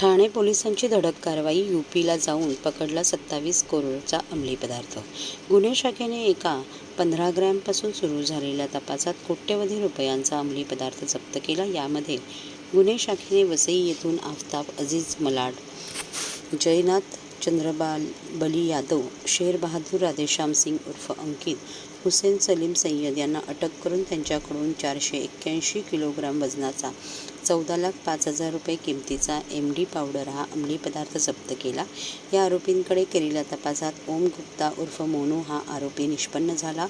ठाणे पोलिसांची धडक कारवाई यूपीला जाऊन पकडला सत्तावीस करोडचा अंमली पदार्थ. गुन्हे शाखेने एका पंधरा ग्रॅमपासून सुरू झालेल्या तपासात कोट्यवधी रुपयांचा अंमली पदार्थ जप्त केला. यामध्ये गुन्हे शाखेने वसई येथून आफताब अजीज मलाड जयनाथ चंद्रबाल बली यादव शेर बहादूर राधेश्याम सिंग उर्फ अंकित हुसेन सलीम सय्यद यांना अटक करून त्यांच्याकडून चारशे एक्क्याऐंशी किलोग्राम वजनाचा चौदा लाख पाच हजार रुपये किमतीचा एम डी पावडर हा अंमली पदार्थ जप्त केला. या आरोपींकडे केलेल्या तपासात ओम गुप्ता उर्फ मोनू हा आरोपी निष्पन्न झाला.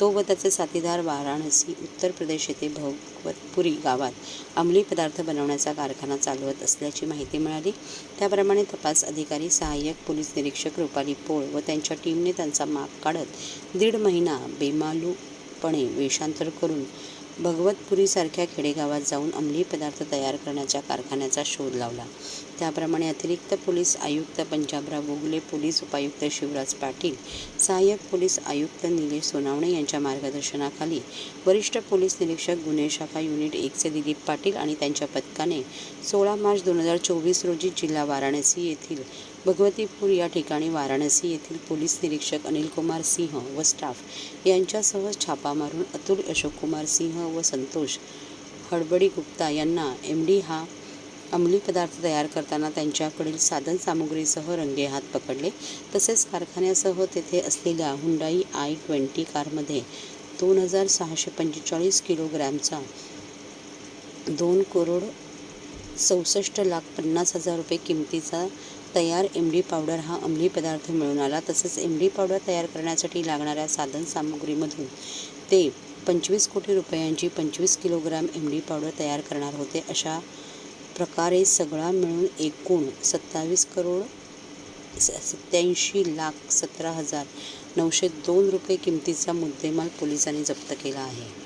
तो व त्याचे साथीदार वाराणसी उत्तर प्रदेश येथे भगवतपुरी गावात अंमली पदार्थ बनवण्याचा कारखाना चालवत असल्याची माहिती मिळाली. त्याप्रमाणे तपास अधिकारी सहाय्यक पोलीस निरीक्षक रुपाली पोळ व त्यांच्या टीमने त्यांचा माग काढत दीड महिना बेमालूपणे वेषांतर करून भगवतपुरीसारख्या खेडेगावात जाऊन अंमली पदार्थ तयार करण्याच्या कारखान्याचा शोध लावला. त्याप्रमाणे अतिरिक्त पोलीस आयुक्त पंजाबराव बोगले पोलीस उपायुक्त शिवराज पाटील सहाय्यक पोलीस आयुक्त निलेश सोनावणे यांच्या मार्गदर्शनाखाली वरिष्ठ पोलीस निरीक्षक गुन्हे शाखा युनिट एकचे दिलीप पाटील आणि त्यांच्या पथकाने सोळा मार्च दोन हजार चोवीस रोजी जिल्हा वाराणसी येथील भगवतीपूर या ठिकाणी वाराणसी येथील पोलीस निरीक्षक अनिलकुमार सिंह व स्टाफ यांच्यासह छापा मारून अतुल अशोककुमार सिंह व संतोष हडबडी गुप्ता यांना एम डी हा अंमली पदार्थ तयार करताना त्यांच्याकडील साधनसामुग्रीसह रंगेहात पकडले. तसेच कारखान्यासह तेथे असलेल्या हुंडाई आय ट्वेंटी कारमध्ये दोन हजार सहाशे पंचेचाळीस किलोग्रॅमचा दोन करोड चौसष्ट लाख पन्नास हजार रुपये किमतीचा तयार एम डी पावडर हा अंमली पदार्थ मिळून आला. तसेच एम डी पावडर तयार करण्यासाठी लागणाऱ्या साधनसामुग्रीमधून ते पंचवीस कोटी रुपयांची पंचवीस किलोग्राम एम डी पावडर तयार करणार होते. अशा प्रकारे सगळा मिळून एकूण सत्तावीस करोड स- सत्याऐंशी लाख सतरा हजार नऊशे दोन रुपये किमतीचा मुद्देमाल पोलिसांनी जप्त केला आहे.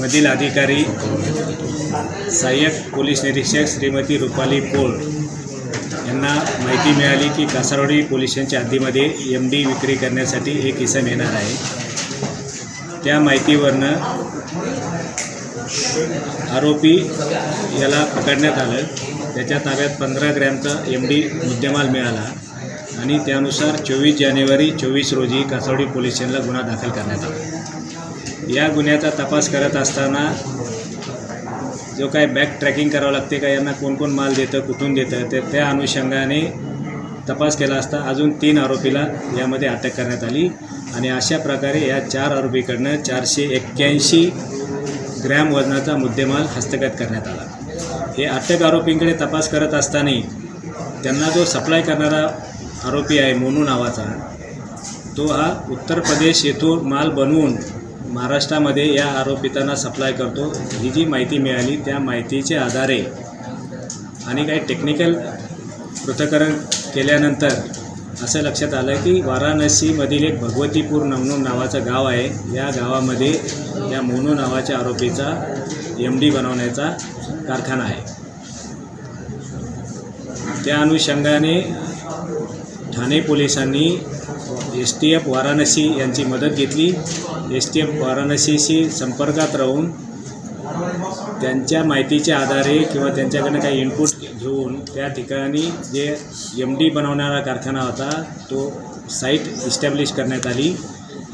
मधील अधिकारी सहाय्यक पोलीस निरीक्षक श्रीमती रुपाली पोळ यांना माहिती मिळाली की कासारवाडी पोलिसांच्या हद्दीमध्ये एम डी विक्री करण्यासाठी एक इसम येणार आहे. त्या माहितीवरनं आरोपी याला पकडण्यात आलं. त्याच्या ताब्यात पंधरा ग्रॅमचा एम डी मुद्देमाल मिळाला आणि त्यानुसार चोवीस जानेवारी चोवीस रोजी कासावडी पोलीस स्टेशनला गुन्हा दाखल करण्यात आला. या गुन्ह्याचा तपास करत असताना जो काय बॅक ट्रॅकिंग करावं लागते का यांना कोण कोण माल देतं कुठून देतं ते त्या अनुषंगाने तपास केला असता अजून तीन आरोपीला यामध्ये अटक करण्यात आली आणि अशा प्रकारे या चार आरोपीकडनं चारशे एक्क्याऐंशी ग्रॅम वजनाचा मुद्देमाल हस्तगत करण्यात आला. हे अटक आरोपींकडे तपास करत असताना त्यांना जो सप्लाय करणारा आरोपी आहे मोनू नावाचा तो हा उत्तर प्रदेश येथून माल बनवून महाराष्ट्रामध्ये या आरोपितांना सप्लाय करतो. ही जी माहिती मिळाली त्या माहितीच्या आधारे आणि काही टेक्निकल पृथकरण केल्यानंतर असं लक्षात आलं की वाराणसीमधील एक भगवतीपूर नवनू नावाचं गाव आहे. या गावामध्ये या मोनू नावाच्या आरोपीचा एम डी बनवण्याचा कारखाना आहे. त्या अनुषंगाने ठाणे पोलिसांनी एस टी एफ वाराणसी यांची मदत घेतली. एस टी एफ वाराणसीशी संपर्कात राहून त्यांच्या माहितीच्या आधारे किंवा त्यांच्याकडनं काही इनपुट घेऊन त्या ठिकाणी जे एम डी बनवणारा कारखाना होता तो साईट इस्टॅब्लिश करण्यात आली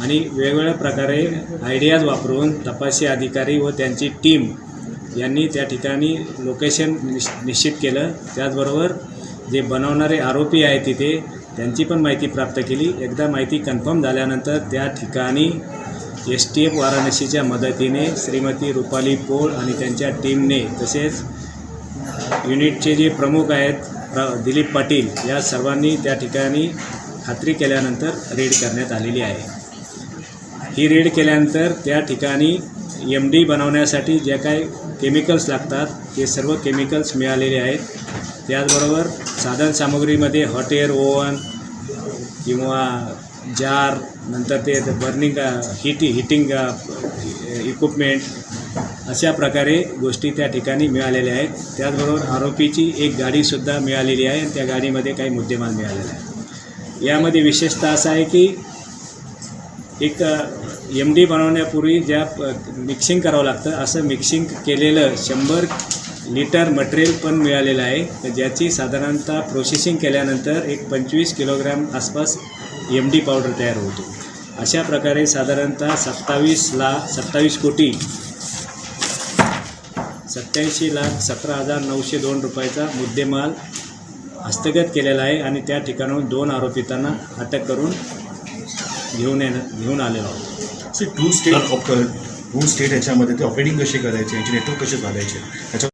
आणि वेगवेगळ्या प्रकारे आयडियाज वापरून तपासी अधिकारी व त्यांची टीम यांनी त्या ठिकाणी लोकेशन निश निश्चित केलं. त्याचबरोबर जे बनवणारे आरोपी आहे तिथे त्यांची पण माहिती प्राप्त केली. एकदा माहिती कन्फर्म झाल्यानंतर त्या ठिकाणी एस टी एफ वाराणसीच्या मदतीने श्रीमती रुपाली पोळ आणि त्यांच्या टीमने तसेच युनिटचे जे प्रमुख आहेत प्र दिलीप पाटील या सर्वांनी त्या ठिकाणी खात्री केल्यानंतर रेड करण्यात आलेली आहे. ही रेड केल्यानंतर त्या ठिकाणी एम डी बनवण्यासाठी ज्या काही केमिकल्स लागतात. ते सर्व केमिकल्स मिळालेले आहेत. त्याचबरोबर साधनसामुग्रीमध्ये हॉट एअर ओव्हन किंवा जार नंतर ते बर्निंग हिट हिटिंग इक्विपमेंट अशा प्रकारे गोष्टी त्या ठिकाणी मिळालेल्या आहेत. त्याचबरोबर आरोपीची एक गाडीसुद्धा मिळालेली आहे. आणि त्या गाडीमध्ये काही मुद्देमाल मिळालेला आहे यामध्ये विशेषतः असं आहे की एक एम डी बनवण्यापूर्वी ज्या प- मिक्सिंग करावं लागतं असं मिक्सिंग केलेलं शंभर लिटर मटेरियल पण मिळालेलं आहे. ज्याची साधारणतः प्रोसेसिंग केल्यानंतर एक पंचवीस किलोग्रॅम आसपास एम डी पावडर तयार होतो. अशा प्रकारे साधारणतः सत्तावीस लाख सत्तावीस कोटी सत्याऐंशी लाख सतरा हजार नऊशे दोन रुपयाचा मुद्देमाल हस्तगत केलेला आहे आणि त्या ठिकाणाहून दोन आरोपितांना अटक करून घेऊन येणं घेऊन आलेलो आहोत. C to state to state याच्यामध्ये ते ऑपरेटिंग कशी करायचे यांचे नेटवर्क कसे चालायचे त्याच्या